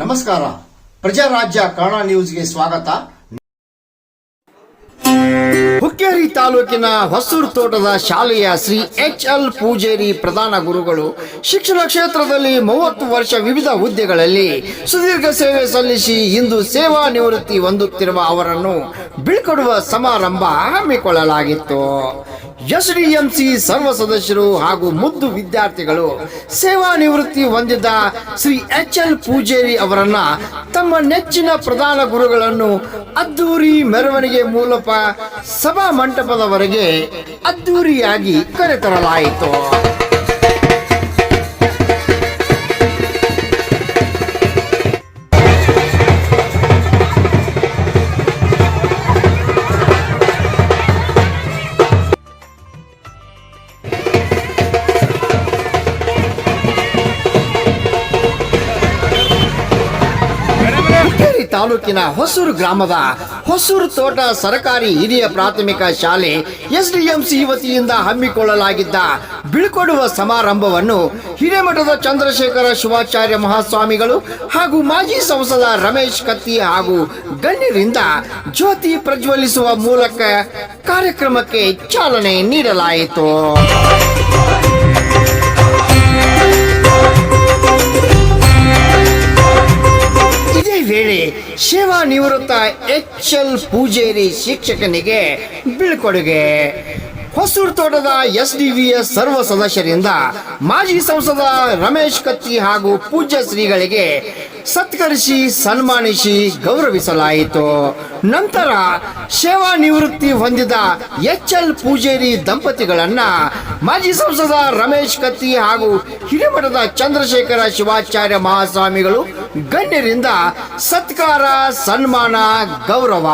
ನಮಸ್ಕಾರ. ಪ್ರಜಾರಾಜ್ಯ ಕನ್ನಡ ನ್ಯೂಸ್ಗೆ ಸ್ವಾಗತ. ಹುಕ್ಕೇರಿ ತಾಲೂಕಿನ ಹೊಸೂರು ತೋಟದ ಶಾಲೆಯ ಶ್ರೀ ಎಚ್ ಎಲ್ ಪೂಜೇರಿ ಪ್ರಧಾನ ಗುರುಗಳು ಶಿಕ್ಷಣ ಕ್ಷೇತ್ರದಲ್ಲಿ ಮೂವತ್ತು ವರ್ಷ ವಿವಿಧ ಹುದ್ದೆಗಳಲ್ಲಿ ಸುದೀರ್ಘ ಸೇವೆ ಸಲ್ಲಿಸಿ ಇಂದು ಸೇವಾ ನಿವೃತ್ತಿ ಹೊಂದುತ್ತಿರುವ ಅವರನ್ನು ಬೀಳ್ಕೊಡುವ ಸಮಾರಂಭ ಹಮ್ಮಿಕೊಳ್ಳಲಾಗಿತ್ತು. ಎಸ್ಡಿಎಂಸಿ ಸರ್ವ ಸದಸ್ಯರು ಹಾಗೂ ಮುದ್ದು ವಿದ್ಯಾರ್ಥಿಗಳು ಸೇವಾ ನಿವೃತ್ತಿ ಹೊಂದಿದ್ದ ಶ್ರೀ ಎಚ್ ಎಲ್ ಪೂಜೇರಿ ಅವರನ್ನ ತಮ್ಮ ನೆಚ್ಚಿನ ಪ್ರಧಾನ ಗುರುಗಳನ್ನು ಅದ್ದೂರಿ ಮೆರವಣಿಗೆ ಮೂಲಕ ಸಭಾ ಮಂಟಪದವರೆಗೆ ಅದ್ದೂರಿಯಾಗಿ ಕರೆತರಲಾಯಿತು. ತಾಲೂಕಿನ ಹೊಸೂರು ಗ್ರಾಮದ ಹೊಸೂರು ತೋಟ ಸರಕಾರಿ ಹಿರಿಯ ಪ್ರಾಥಮಿಕ ಶಾಲೆ ಎಸ್ಡಿಎಂಸಿ ವತಿಯಿಂದ ಹಮ್ಮಿಕೊಳ್ಳಲಾಗಿದ್ದ ಬೀಳ್ಕೊಡುವ ಸಮಾರಂಭವನ್ನು ಹಿರೇಮಠದ ಚಂದ್ರಶೇಖರ ಶಿವಾಚಾರ್ಯ ಮಹಾಸ್ವಾಮಿಗಳು ಹಾಗೂ ಮಾಜಿ ಸಂಸದ ರಮೇಶ್ ಕತ್ತಿ ಹಾಗೂ ಗಣ್ಯರಿಂದ ಜ್ಯೋತಿ ಪ್ರಜ್ವಲಿಸುವ ಮೂಲಕ ಕಾರ್ಯಕ್ರಮಕ್ಕೆ ಚಾಲನೆ ನೀಡಲಾಯಿತು. ಇದೇ ವೇಳೆ ಸೇವಾ ನಿವೃತ್ತ ಎಚ್ ಎಲ್ ಪೂಜೇರಿ ಶಿಕ್ಷಕನಿಗೆ ಬೀಳ್ಕೊಡುಗೆ. ಹೊಸೂರು ತೋಟದ ಎಸ್ ಡಿ ವಿ ಎಸ್ ಸರ್ವ ಸದಸ್ಯರಿಂದ ಮಾಜಿ ಸಂಸದ ರಮೇಶ್ ಕತ್ತಿ ಹಾಗೂ ಪೂಜ್ಯ ಶ್ರೀಗಳಿಗೆ ಸತ್ಕರಿಸಿ ಸನ್ಮಾನಿಸಿ ಗೌರವಿಸಲಾಯಿತು. ನಂತರ ಸೇವಾ ನಿವೃತ್ತಿ ಹೊಂದಿದ ಎಚ್ ಎಲ್ ಪೂಜೇರಿ ದಂಪತಿಗಳನ್ನ ಮಾಜಿ ಸಂಸದ ರಮೇಶ್ ಕತ್ತಿ ಹಾಗೂ ಹಿರಿಮಠದ ಚಂದ್ರಶೇಖರ ಶಿವಾಚಾರ್ಯ ಮಹಾಸ್ವಾಮಿಗಳು ಗಣ್ಯರಿಂದ ಸತ್ಕಾರ, ಸನ್ಮಾನ, ಗೌರವ.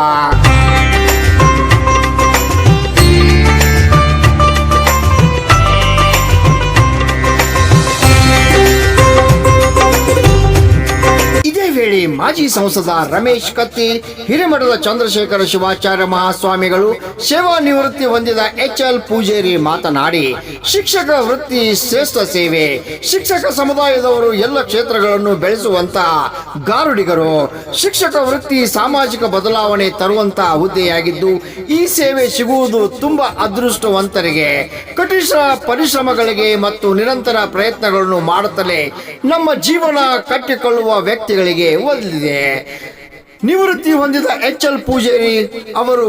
ಇದೇ ವೇಳೆ ಮಾಜಿ ಸಂಸದ ರಮೇಶ್ ಕತ್ತಿ, ಹಿರೇಮಠದ ಚಂದ್ರಶೇಖರ ಶಿವಾಚಾರ್ಯ ಮಹಾಸ್ವಾಮಿಗಳು ಸೇವಾ ನಿವೃತ್ತಿ ಹೊಂದಿದ ಎಚ್ ಎಲ್ ಪೂಜೇರಿ ಮಾತನಾಡಿ, ಶಿಕ್ಷಕ ವೃತ್ತಿ ಶ್ರೇಷ್ಠ ಸೇವೆ. ಶಿಕ್ಷಕ ಸಮುದಾಯದವರು ಎಲ್ಲ ಕ್ಷೇತ್ರಗಳನ್ನು ಬೆಳೆಸುವಂತ ಗಾರುಡಿಗರು. ಶಿಕ್ಷಕ ವೃತ್ತಿ ಸಾಮಾಜಿಕ ಬದಲಾವಣೆ ತರುವಂತಹ ಹುದ್ದೆಯಾಗಿದ್ದು, ಈ ಸೇವೆ ಸಿಗುವುದು ತುಂಬಾ ಅದೃಷ್ಟವಂತರಿಗೆ. ಕಠಿಣ ಪರಿಶ್ರಮಗಳಿಗೆ ಮತ್ತು ನಿರಂತರ ಪ್ರಯತ್ನಗಳನ್ನು ಮಾಡುತ್ತಲೇ ನಮ್ಮ ಜೀವನ ಕಟ್ಟಿಕೊಳ್ಳುವ ವ್ಯಕ್ತಿಗಳಿಗೆ ಒಲಿದಿದೆ ನಿವೃತ್ತಿ ಹೊಂದಿದ ಎಚ್ ಎಲ್ ಪೂಜಾರಿ ಅವರು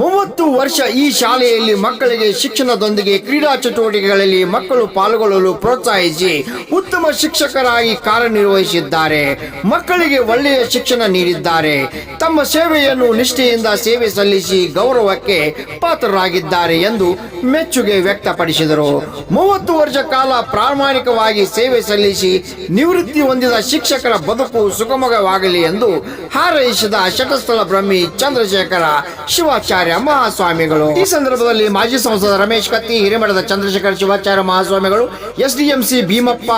ಮೂವತ್ತು ವರ್ಷ ಈ ಶಾಲೆಯಲ್ಲಿ ಮಕ್ಕಳಿಗೆ ಶಿಕ್ಷಣದೊಂದಿಗೆ ಕ್ರೀಡಾ ಚಟುವಟಿಕೆಗಳಲ್ಲಿ ಮಕ್ಕಳು ಪಾಲ್ಗೊಳ್ಳಲು ಪ್ರೋತ್ಸಾಹಿಸಿ ಉತ್ತಮ ಶಿಕ್ಷಕರಾಗಿ ಕಾರ್ಯನಿರ್ವಹಿಸಿದ್ದಾರೆ. ಮಕ್ಕಳಿಗೆ ಒಳ್ಳೆಯ ಶಿಕ್ಷಣ ನೀಡಿದ್ದಾರೆ. ತಮ್ಮ ಸೇವೆಯನ್ನು ನಿಷ್ಠೆಯಿಂದ ಸೇವೆ ಸಲ್ಲಿಸಿ ಗೌರವಕ್ಕೆ ಪಾತ್ರರಾಗಿದ್ದಾರೆ ಎಂದು ಮೆಚ್ಚುಗೆ ವ್ಯಕ್ತಪಡಿಸಿದರು. ಮೂವತ್ತು ವರ್ಷ ಕಾಲ ಪ್ರಾಮಾಣಿಕವಾಗಿ ಸೇವೆ ಸಲ್ಲಿಸಿ ನಿವೃತ್ತಿ ಹೊಂದಿದ ಶಿಕ್ಷಕರ ಬದುಕು ಸುಗಮವಾಗಲಿ ಎಂದು ಹಾರೈಸಿದ ಶಟಸ್ಥಳ ಬ್ರಹ್ಮಿ ಚಂದ್ರಶೇಖರ ಶಿವಾಚಾರ್ಯ ಮಹಾಸ್ವಾಮಿಗಳು ಈ ಸಂದರ್ಭದಲ್ಲಿ ಮಾಜಿ ಸಂಸದ ರಮೇಶ್ ಕತ್ತಿ ಹಿರೇಮಠದ ಚಂದ್ರಶೇಖರ್ ಶಿವಾಚಾರ್ಯ ಮಹಾಸ್ವಾಮಿಗಳು ಎಸ್ಡಿಎಂಸಿ ಭೀಮಪ್ಪ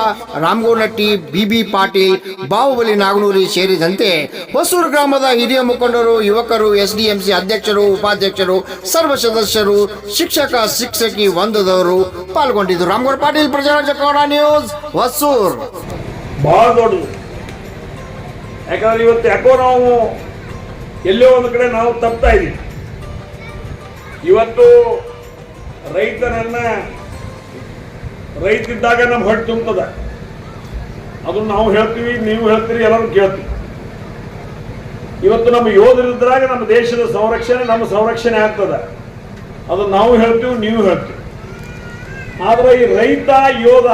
ರಾಮಗೋನಟ್ಟಿ ಬಿಬಿ ಪಾಟೀಲ್ ಬಾಹುಬಲಿ ನಾಗನೂರಿ ಸೇರಿದಂತೆ ಹೊಸೂರು ಗ್ರಾಮದ ಹಿರಿಯ ಮುಖಂಡರು ಯುವಕರು ಎಸ್ಡಿಎಂಸಿ ಅಧ್ಯಕ್ಷರು ಉಪಾಧ್ಯಕ್ಷರು ಸರ್ವ ಸದಸ್ಯರು ಶಿಕ್ಷಕ ಶಿಕ್ಷಕಿ ಒಂದದವರು ಪಾಲ್ಗೊಂಡಿದ್ದರು ರಾಮಗೌಡ ಪಾಟೀಲ್ ಪ್ರಜಾರಾಜ್ಯ ಕನ್ನಡ ನ್ಯೂಸ್ ಹೊಸೂರ್. ಬಹಳ ದೊಡ್ಡದು. ಯಾಕಂದ್ರೆ ಇವತ್ತು ಯಾಕೋ ನಾವು ಎಲ್ಲೋ ಒಂದು ಕಡೆ ನಾವು ತಪ್ತಾ ಇದ್ದೀವಿ. ಇವತ್ತು ರೈತನನ್ನ ರೈತಿದ್ದಾಗ ನಮ್ಮ ಹೊಟ್ಟೆ ತುಂಬತದ. ಅದನ್ನ ನಾವು ಹೇಳ್ತೀವಿ, ನೀವು ಹೇಳ್ತೀರಿ, ಎಲ್ಲರೂ ಕೇಳ್ತೀವಿ. ಇವತ್ತು ನಮ್ಮ ಯೋಧರಿದ್ದಾಗ ನಮ್ಮ ದೇಶದ ಸಂರಕ್ಷಣೆ ನಮ್ಮ ಸಂರಕ್ಷಣೆ ಆಗ್ತದ. ಅದು ನಾವು ಹೇಳ್ತೀವಿ, ನೀವು ಹೇಳ್ತೀವಿ. ಆದ್ರೆ ಈ ರೈತ, ಯೋಧ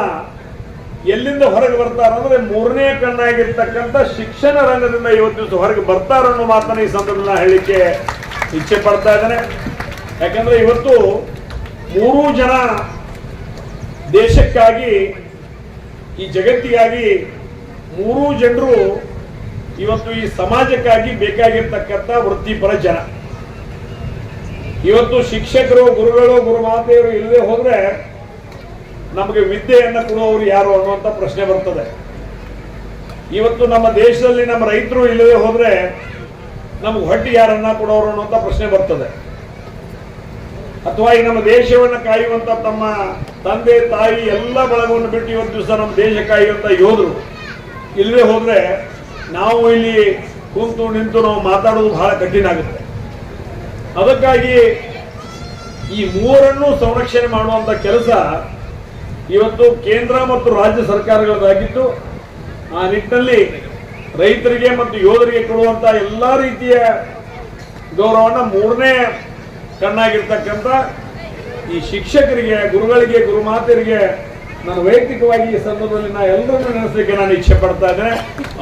ಎಲ್ಲಿಂದ ಹೊರಗೆ ಬರ್ತಾರ ಅಂದ್ರೆ ಮೂರನೇ ಕಣ್ಣಾಗಿರ್ತಕ್ಕಂಥ ಶಿಕ್ಷಣ ರಂಗದಿಂದ ಇವತ್ತು ಹೊರಗೆ ಬರ್ತಾರ ಅನ್ನೋ ಮಾತನ್ನ ಈ ಸಂದರ್ಭದಲ್ಲಿ ಹೇಳಲಿಕ್ಕೆ ಇಚ್ಛೆ ಪಡ್ತಾ ಇದ್ದೇನೆ. ಯಾಕಂದ್ರೆ ಇವತ್ತು ಮೂರೂ ಜನ ದೇಶಕ್ಕಾಗಿ, ಈ ಜಗತ್ತಿಗಾಗಿ ಮೂರೂ ಜನರು ಇವತ್ತು ಈ ಸಮಾಜಕ್ಕಾಗಿ ಬೇಕಾಗಿರ್ತಕ್ಕಂಥ ವೃತ್ತಿಪರ ಜನ. ಇವತ್ತು ಶಿಕ್ಷಕರು, ಗುರುಗಳು, ಗುರುಮಾತೆಯರು ಇಲ್ಲದೆ ಹೋದ್ರೆ ನಮಗೆ ವಿದ್ಯೆಯನ್ನು ಕೊಡುವವರು ಯಾರು ಅನ್ನುವಂಥ ಪ್ರಶ್ನೆ ಬರ್ತದೆ. ಇವತ್ತು ನಮ್ಮ ದೇಶದಲ್ಲಿ ನಮ್ಮ ರೈತರು ಇಲ್ಲದೆ ಹೋದ್ರೆ ನಮ್ಗೆ ಹೊಟ್ಟಿ ಯಾರನ್ನ ಕೊಡೋರು ಅನ್ನುವಂಥ ಪ್ರಶ್ನೆ ಬರ್ತದೆ. ಅಥವಾ ಈ ನಮ್ಮ ದೇಶವನ್ನು ಕಾಯುವಂತ ತಮ್ಮ ತಂದೆ, ತಾಯಿ ಎಲ್ಲ ಬಳಗವನ್ನು ಬಿಟ್ಟು ಇವತ್ತು ದಿವಸ ನಮ್ಮ ದೇಶ ಕಾಯುವಂತ ಯೋಧರು. ಇಲ್ಲದೆ ಹೋದ್ರೆ ನಾವು ಇಲ್ಲಿ ಕುಂತು ನಿಂತು ನಾವು ಮಾತಾಡೋದು ಬಹಳ ಕಠಿಣ ಆಗುತ್ತೆ. ಅದಕ್ಕಾಗಿ ಈ ಮೂರನ್ನು ಸಂರಕ್ಷಣೆ ಮಾಡುವಂತ ಕೆಲಸ ಇವತ್ತು ಕೇಂದ್ರ ಮತ್ತು ರಾಜ್ಯ ಸರ್ಕಾರಗಳದ್ದಾಗಿತ್ತು. ಆ ನಿಟ್ಟಿನಲ್ಲಿ ರೈತರಿಗೆ ಮತ್ತು ಯೋಧರಿಗೆ ಕೊಡುವಂತ ಎಲ್ಲಾ ರೀತಿಯ ಗೌರವವನ್ನು ಮೂರನೇ ಕಣ್ಣಾಗಿರ್ತಕ್ಕಂಥ ಈ ಶಿಕ್ಷಕರಿಗೆ, ಗುರುಗಳಿಗೆ ಗುರುಮಾತೆಯರಿಗೆ ನಾನು ವೈಯಕ್ತಿಕವಾಗಿ ಈ ಸಂದರ್ಭದಲ್ಲಿ ನಾ ಎಲ್ಲರನ್ನೂ ನೆನೆಸಲಿಕ್ಕೆ ನಾನು ಇಚ್ಛೆ ಪಡ್ತಾ ಇದ್ದೇನೆ.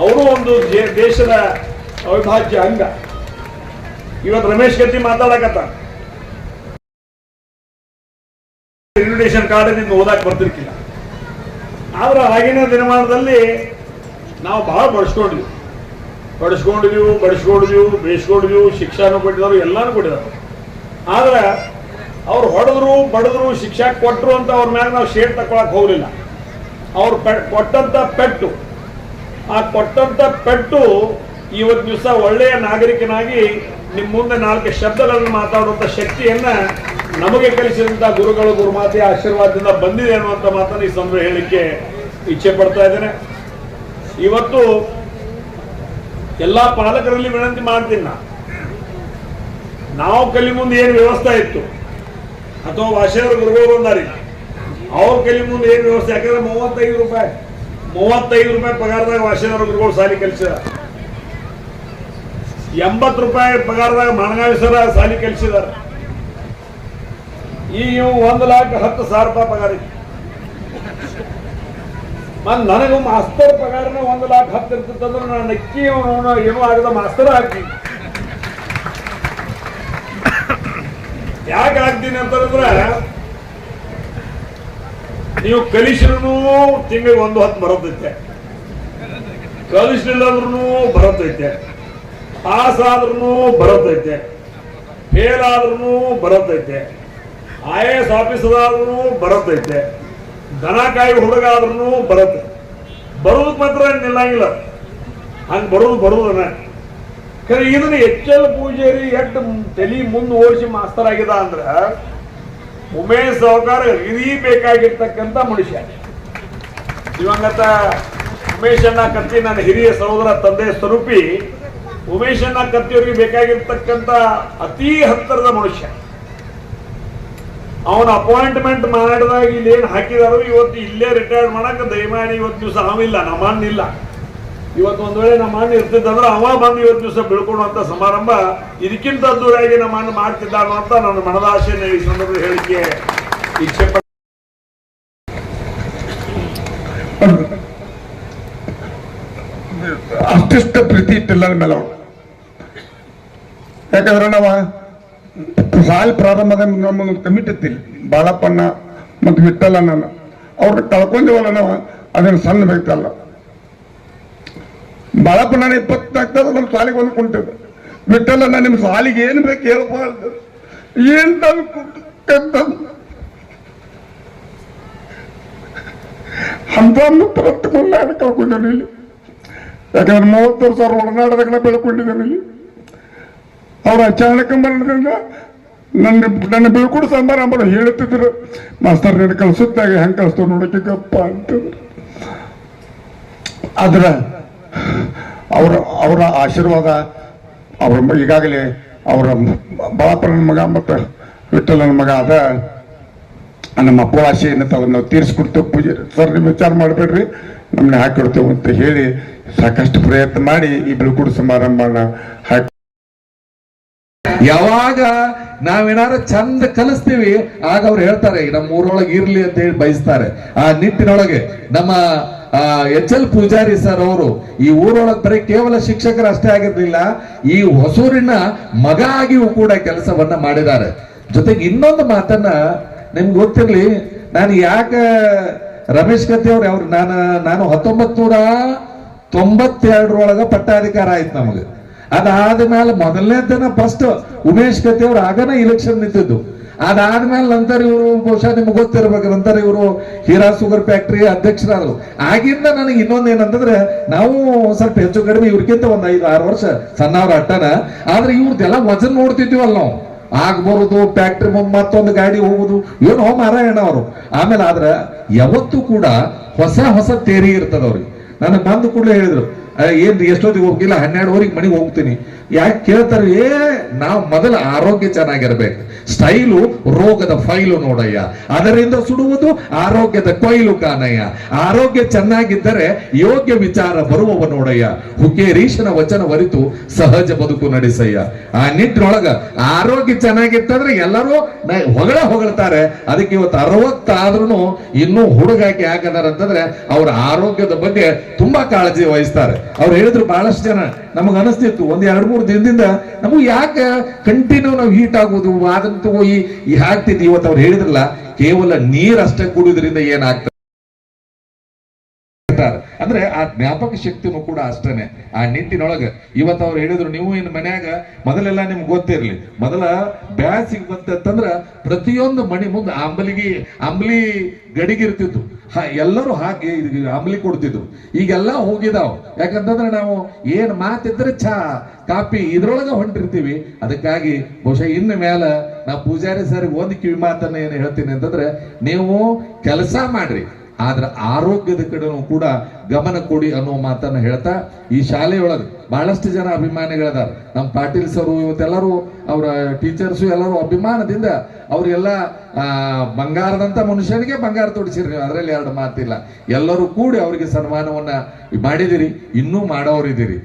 ಅವರು ಒಂದು ದೇಶದ ಅವಿಭಾಜ್ಯ ಅಂಗ. ಇವತ್ತು ರಮೇಶ್ ಗತಿ ಮಾತಾಡಕತ್ತ ಇನ್ವಿಟೇಷನ್ ಕಾರ್ಡ್ ನಿಮ್ಗೆ ಓದಾಕ್ ಬರ್ತಿರ್ಕಿಲ್ಲ. ಆದ್ರೆ ಆಗಿನ ದಿನಮಾನದಲ್ಲಿ ನಾವು ಬಹಳ ಬಡಿಸ್ಕೊಂಡಿದ್ವಿ. ಬಡಿಸ್ಕೊಂಡಿದ್ವಿ ಬಡಿಸ್ಕೊಂಡಿದ್ವಿ ಬೇಯಿಸ್ಕೊಂಡಿದ್ವಿ ಶಿಕ್ಷಾನು ಕೊಟ್ಟಿದವರು ಎಲ್ಲಾನು ಕೊಟ್ಟಿದ್ದಾರೆ. ಆದ್ರೆ ಅವ್ರು ಹೊಡೆದ್ರು, ಬಡಿದ್ರು, ಶಿಕ್ಷೆ ಕೊಟ್ಟರು ಅಂತ ಅವ್ರ ಮೇಲೆ ನಾವು ಶೇಡ್ ತಕೊಳಕ್ ಹೋಗಲಿಲ್ಲ. ಅವ್ರು ಪೆ- ಕೊಟ್ಟಂತ ಪೆಟ್ಟು. ಆ ಕೊಟ್ಟಂತ ಪೆಟ್ಟು ಇವತ್ತು ದಿವಸ ಒಳ್ಳೆಯ ನಾಗರಿಕನಾಗಿ ನಿಮ್ಮ ಮುಂದೆ ನಾಲ್ಕು ಶಬ್ದಗಳನ್ನು ಮಾತಾಡುವಂತ ಶಕ್ತಿಯನ್ನ ನಮಗೆ ಕಲಿಸಿದಂತ ಗುರುಗಳು ಗುರುಮಾತೆಯ ಆಶೀರ್ವಾದದಿಂದ ಬಂದಿದೆ ಅನ್ನುವಂತ ಮಾತನ್ನು ಈ ಸಂದರ್ಭ ಹೇಳಲಿಕ್ಕೆ ಇಚ್ಛೆ ಪಡ್ತಾ ಇದ್ದೇನೆ. ಇವತ್ತು ಎಲ್ಲಾ ಪಾಲಕರಲ್ಲಿ ವಿನಂತಿ ಮಾಡ್ತೀನಿ ನಾ ನಾವು ಕಲಿ ಮುಂದೆ ಏನು ವ್ಯವಸ್ಥೆ ಇತ್ತು? ಅಥವಾ ವಾಶಿಯವರು ಗುರುಗಳು ಬಂದಾರಿ ಅವ್ರ ಕಲಿ ಮುಂದೆ ಏನು ವ್ಯವಸ್ಥೆ? ಯಾಕಂದ್ರೆ ಮೂವತ್ತೈದು ರೂಪಾಯಿ ಮೂವತ್ತೈದು ರೂಪಾಯಿ ಪಗಾರದಾಗ ವಾಶಿಯವರು ಗುರುಗಳು ಸಾಲಿ ಕಲಿಸಿದ. ಎಂಬತ್ತು ರೂಪಾಯಿ ಪಗಾರದಾಗ ಮಣಗಾವಿ ಸಾಲಿ ಕಲಿಸಿದಾರ ಈಗ ಇವು ಒಂದು ಲಾಖ ಹತ್ತು ಸಾವಿರ ರೂಪಾಯಿ ಪಗಾರ ಇತ್ತು. ಮತ್ತ ನನಗೆ ಮಾಸ್ತರ್ ಪಗಾರನ ಒಂದು ಲಾಖ ಹತ್ತು ಇರ್ತಿತ್ತಂದ್ರೆ ನಾನು ನಕ್ಕಿ ಏನೋ ಆಗದ ಮಾಸ್ತರ್ ಹಾಕ್ತೀನಿ ಯಾಕೆ ಆಗ್ತೀನಿ ಅಂತಂದ್ರೆ ನೀವು ಕಲಿಸಿದ್ರು ತಿಂಗಳಿಗೆ ಒಂದು ಹತ್ತು ಬರತೈತೆ. ಕಲಿಸ್ಲಿಲ್ಲ ಅಂದ್ರೂ ಬರತೈತೆ. ಪಾಸ್ ಆದ್ರೂ ಬರತೈತೆ. ಫೇಲ್ ಆದ್ರೂ ಬರತೈತೆ. ಐ ಎ ಎಸ್ ಆಫೀಸರ್ ಬರತೈತೆ. ದನ ಕಾಯಿ ಹುಡುಗ ಆದ್ರೂ ಬರುತ್ತೆ. ಬರೋದಕ್ಕೆ ಮಾತ್ರ ನಿಲ್ಲಂಗಿಲ್ಲ. ಹಂಗೆ ಬರೋದು ಬರೋದನ್ನ ಖರೆ, ಇದನ್ನ ಎಚ್ಚಲ್ ಪೂಜಾರಿ ಎಟ್ಟು ತಲಿ ಮುಂದೆ ಓಡಿಸಿ ಮಾಸ್ತರ್ ಆಗಿದ ಅಂದ್ರ ಉಮೇಶ್ ಸಾವುಕಾರ ಹಿರಿಬೇಕಾಗಿರ್ತಕ್ಕಂಥ ಮನುಷ್ಯ. ಇವಂಗತ ಉಮೇಶಣ್ಣ ಕತ್ತಿ ನನ್ನ ಹಿರಿಯ ಸಹೋದರ ತಂದೆ ಸ್ವರೂಪಿ. ಉಮೇಶಣ್ಣ ಕತ್ತಿಯವರಿಗೆ ಬೇಕಾಗಿರ್ತಕ್ಕಂತ ಅತಿ ಹತ್ತಿರದ ಮನುಷ್ಯ. ಅವನ ಅಪಾಯಿಂಟ್ಮೆಂಟ್ ಮಾಡಿದಾಗ ಇಲ್ಲಿ ಏನು ಹಾಕಿದಾರೋ ಇವತ್ತು ಇಲ್ಲೇ ರಿಟೈರ್ಡ್ ಮಾಡಕ್ ದಯಮಾಡಿ ಇವತ್ತು ದಿವಸ ಅವಿಲ್ಲ ನಮ್ಮನ್ನಿಲ್ಲ. ಇವತ್ತು ಒಂದ್ ವೇಳೆ ನಮ್ಮ ಅಣ್ಣ ಇರ್ತಿದ್ದಂದ್ರೆ ಅವ ಬಂದು ಇವತ್ತು ದಿವಸ ಬೀಳ್ಕೊಡುವಂತ ಸಮಾರಂಭ, ಇದಕ್ಕಿಂತ ದೂರಾಗಿ ನಮ್ಮ ಅಣ್ಣ ಮಾಡ್ತಿದ್ದ ಅಂತ ನನ್ನ ಮನದ ಆಶೆಯನ್ನು ಈ ಸಂದರ್ಭದಲ್ಲಿ ಹೇಳಿಕೆ ಇಚ್ಛೆ ಪಡ್ತೀನಿ. ಅಷ್ಟಿಷ್ಟ ಪ್ರೀತಿ ಇಟ್ಟಿಲ್ಲ ಮೇಲೆ ಅವನು ಯಾಕಂದ್ರೆ ನಾವು ಸಾಲ್ ಪ್ರಾರಂಭದ ನಮ್ಮ ಕಮಿಟ್ ಇತ್ತಿಲ್ಲ ಬಾಳಪ್ಪಣ್ಣ ಮತ್ತು ನಾನು ಅವ್ರನ್ನ ಕಳ್ಕೊಂಡಿವಲ್ಲ ನಾವು ಅದನ್ನು ಸಣ್ಣ ವ್ಯಕ್ತಿ ಅಲ್ಲ ಬಾಳಪ್ಪಣ್ಣ ಇಪ್ಪತ್ನಾಲ್ಕು ನಮ್ಮ ಸಾಲಿಗೆ ಬಂದು ಬಿಟ್ಟಲ್ಲ ನಾನು ನಿಮ್ಮ ಸಾಲಿಗೆ ಏನು ಬೇಕು ಹೇಳಪ್ಪ ಏನು ಏನ್ ತಂದು ಕುಂತ ಅಂತ ಪ್ರತಿಕೂಲ ಕಳ್ಕೊಂಡೇನು ಇಲ್ಲಿ. ಯಾಕಂದ್ರೆ ಮೂವತ್ತು ವರ್ಷ ಅವ್ರ ಬೆಳ್ಕೊಂಡಿದ್ದೇನೆ ಇಲ್ಲಿ. ಅವ್ರ ಅಚಾನಕ ಮರಣದಿಂದ ನನ್ನ ನನ್ನ ಬೀಳ್ಕೊಡು ಸಮಾರಂಭ ಹೇಳ್ತಿದ್ರು ಮಾಸ್ತರ್ ನೀನು ಕಳ್ಸುತ್ತಾಗ ಹೆಂಗೆ ಕಳಿಸ್ತೇವೆ ನೋಡೋಕೆ ಗಪ್ಪ ಅಂತಂದ್ರು. ಆದ್ರ ಅವರ ಅವರ ಆಶೀರ್ವಾದ ಅವರ ಈಗಾಗಲೇ ಅವರ ಬಾಳಪ್ಪನ ಮಗ ಮತ್ತು ವಿಠಲನ ಮಗ ಆದ ನಮ್ಮ ಏನಂತ ಅದನ್ನ ನಾವು ತೀರಿಸ್ಕೊಡ್ತೇವೆ. ಪೂಜೆ, ಸರ್, ನೀವು ವಿಚಾರ ಮಾಡಬೇಡ್ರಿ. ನಮ್ಮನ್ನ ಹಾಕಿಕೊಡ್ತೇವೆ ಅಂತ ಹೇಳಿ ಸಾಕಷ್ಟು ಪ್ರಯತ್ನ ಮಾಡಿ ಈ ಬೀಳ್ಕೊಡು ಸಮಾರಂಭನ ಹಾಕಿ ಯಾವಾಗ ನಾವೇನಾರ ಚಂದ ಕಲಿಸ್ತೀವಿ, ಆಗ ಅವ್ರು ಹೇಳ್ತಾರೆ ನಮ್ಮ ಊರೊಳಗೆ ಇರ್ಲಿ ಅಂತ ಹೇಳಿ ಬಯಸ್ತಾರೆ. ಆ ನಿಟ್ಟಿನೊಳಗೆ ನಮ್ಮ ಎಚ್ ಎಲ್ ಪೂಜಾರಿ ಸರ್ ಅವರು, ಈ ಊರೊಳಗೆ ಬರೀ ಕೇವಲ ಶಿಕ್ಷಕರು ಅಷ್ಟೇ ಆಗಿರ್ಲಿಲ್ಲ, ಈ ಹೊಸೂರಿನ ಮಗ ಆಗಿಯೂ ಕೂಡ ಕೆಲಸವನ್ನ ಮಾಡಿದ್ದಾರೆ. ಜೊತೆಗೆ ಇನ್ನೊಂದು ಮಾತನ್ನ ನಿಮ್ಗೆ ಗೊತ್ತಿರ್ಲಿ, ನಾನು ಯಾಕೆ ರಮೇಶ್ ಕತ್ತಿ ಅವ್ರು ಅವ್ರು ನಾನು ನಾನು ಹತ್ತೊಂಬತ್ ನೂರ ತೊಂಬತ್ತೆರಡರೊಳಗ ಪಟ್ಟಾಧಿಕಾರ ಆಯ್ತು ನಮಗೆ. ಅದಾದ್ಮೇಲೆ ಮೊದಲನೇ ದಿನ ಫಸ್ಟ್ ಉಮೇಶ್ ಕತ್ತಿ ಅವ್ರು ಆಗನ ಇಲೆಕ್ಷನ್ ನಿಂತಿದ್ದು. ಅದಾದ್ಮೇಲೆ ನಂತರ ಇವರು ಬಹುಶಃ ನಿಮ್ಗೆ ಗೊತ್ತಿರ್ಬೇಕು, ನಂತರ ಇವರು ಹೀರಾ ಶುಗರ್ ಫ್ಯಾಕ್ಟರಿ ಅಧ್ಯಕ್ಷರಾದ್ರು. ಆಗಿಂದ ನನಗೆ ಇನ್ನೊಂದು ಏನಂತಂದ್ರೆ, ನಾವು ಸ್ವಲ್ಪ ಹೆಚ್ಚು ಕಡಿಮೆ ಇವ್ರಿಗಿಂತ ಒಂದ್ ಐದು, ಆರು ವರ್ಷ ಸಣ್ಣವ್ರ ಅಟ್ಟನ. ಆದ್ರೆ ಇವ್ರದ್ದೆಲ್ಲ ವಜನ್ ನೋಡ್ತಿದ್ವಲ್ಲ ನಾವು. ಆಗ ಬರುದು ಫ್ಯಾಕ್ಟ್ರಿ ಮತ್ತೊಂದು ಗಾಡಿ ಹೋಗುದು. ಏನು ಮಾರಾಯಣ ಅವರು. ಆಮೇಲೆ ಆದ್ರೆ ಯಾವತ್ತೂ ಕೂಡ ಹೊಸ ಹೊಸ ತೇರಿ ಇರ್ತದ ಅವ್ರಿಗೆ ನನಗೆ ಬಂದು ಕೂಡಲೇ ಹೇಳಿದ್ರು ಆ, ಏನ್ರಿ ಎಷ್ಟೊತ್ತಿಗೆ ಹೋಗಿಲ್ಲ ಹನ್ನೆರಡುವರೆಗೆ ಮನೆಗೆ ಹೋಗ್ತೀನಿ. ಯಾಕೆ ಕೇಳ್ತಾರೆ ಏ ನಾವು ಮೊದಲ ಆರೋಗ್ಯ ಚೆನ್ನಾಗಿರ್ಬೇಕು. ಸ್ಟೈಲು ರೋಗದ ಫೈಲು ನೋಡಯ್ಯ. ಅದರಿಂದ ಸುಡುವುದು ಆರೋಗ್ಯದ ಕೊಯ್ಲು ಕಾನಯ್ಯ ಆರೋಗ್ಯ ಚೆನ್ನಾಗಿದ್ದರೆ ಯೋಗ್ಯ ವಿಚಾರ ಬರುವವ ನೋಡಯ್ಯ. ಹುಕೇರೀಶನ ವಚನ ವರಿತು ಸಹಜ ಬದುಕು ನಡೆಸಯ್ಯ. ಆ ನಿಟ್ಟಿನೊಳಗ ಆರೋಗ್ಯ ಚೆನ್ನಾಗಿತ್ತಂದ್ರೆ ಎಲ್ಲರೂ ಹೊಗಳ ಹೊಗಳ್ತಾರೆ. ಅದಕ್ಕೆ ಇವತ್ತು ಅರವತ್ತಾದ್ರೂ ಇನ್ನೂ ಹುಡುಗಾಕಿ ಹಾಕದಾರ ಅಂತಂದ್ರೆ ಅವ್ರ ಆರೋಗ್ಯದ ಬಗ್ಗೆ ತುಂಬಾ ಕಾಳಜಿ ವಹಿಸ್ತಾರೆ. ಅವ್ರು ಹೇಳಿದ್ರು ಬಹಳಷ್ಟು ಜನ. ನಮಗ್ ಅನಿಸ್ತಿತ್ತು. ಒಂದ್ ಎರಡ್ ಮೂರು ದಿನದಿಂದ ನಮಗೆ ಯಾಕೆ ಕಂಟಿನ್ಯೂ ನಾವು ಹೀಟ್ ಆಗೋದು? ಅದನ್ನ ತಗೋಯಿ ಈ ಇವತ್ತು ಅವ್ರು ಹೇಳಿದ್ರಲ್ಲ, ಕೇವಲ ನೀರಷ್ಟೇ ಕುಡಿಯೋದ್ರಿಂದ ಏನಾಗ್ತದೆ? ಹೇಳ್ತಾರೆ. ಅಂದ್ರೆ ಆ ಜ್ಞಾಪಕ ಶಕ್ತಿನೂ ಕೂಡ ಅಷ್ಟೇನೆ. ಆ ನಿಟ್ಟಿನೊಳಗ ಇವತ್ತು ಅವ್ರು ಹೇಳಿದ್ರು ನೀವು ಇನ್ ಮನ್ಯಾಗ ಮೊದಲೆಲ್ಲ ನಿಮ್ಗೆ ಗೊತ್ತಿರ್ಲಿ ಮೊದಲ ಬ್ಯಾಸಿಗೆ ಬಂತಂದ್ರ ಪ್ರತಿಯೊಂದು ಮಣಿ ಮುಂದೆ ಅಂಬಲಿಗೆ ಅಂಬಲಿ ಗಡಿಗಿರ್ತಿತ್ತು ಹ, ಎಲ್ಲರೂ ಹಾಕಿ ಅಂಬಲಿ ಕೊಡ್ತಿದ್ರು. ಈಗೆಲ್ಲ ಹೋಗಿದಾವ್. ಯಾಕಂತಂದ್ರೆ ನಾವು ಏನ್ ಮಾತಿದ್ರೆ ಚಾ ಕಾಪಿ ಇದ್ರೊಳಗ ಹೊಂಟಿರ್ತೀವಿ. ಅದಕ್ಕಾಗಿ ಬಹುಶಃ ಇನ್ನು ಮೇಲೆ ನಾ ಪೂಜಾರಿ ಸರ್ ಒಂದು ಕಿವಿ ಮಾತನ್ನ ಏನು ಹೇಳ್ತೀನಿ ಅಂತಂದ್ರೆ ನೀವು ಕೆಲಸ ಮಾಡ್ರಿ. ಆದ್ರ ಆರೋಗ್ಯದ ಕಡೆನೂ ಕೂಡ ಗಮನ ಕೊಡಿ ಅನ್ನೋ ಮಾತನ್ನ ಹೇಳ್ತಾ ಈ ಶಾಲೆಯೊಳಗೆ ಬಹಳಷ್ಟು ಜನ ಅಭಿಮಾನಿಗಳಿದ್ದಾರೆ ನಮ್ಮ ಪಾಟೀಲ್ ಸರು ಇವತ್ತೆಲ್ಲರೂ ಅವರ ಟೀಚರ್ಸು ಎಲ್ಲರೂ ಅಭಿಮಾನದಿಂದ ಅವರೆಲ್ಲ ಬಂಗಾರದಂಥ ಮನುಷ್ಯನಿಗೆ ಬಂಗಾರ ತೊಡಿಸಿರಿ ನೀವು ಅದರಲ್ಲಿ ಎರಡು ಮಾತಿಲ್ಲ. ಎಲ್ಲರೂ ಕೂಡಿ ಅವರಿಗೆ ಸನ್ಮಾನವನ್ನ ಮಾಡಿದಿರಿ, ಇನ್ನೂ ಮಾಡೋರಿದ್ದೀರಿ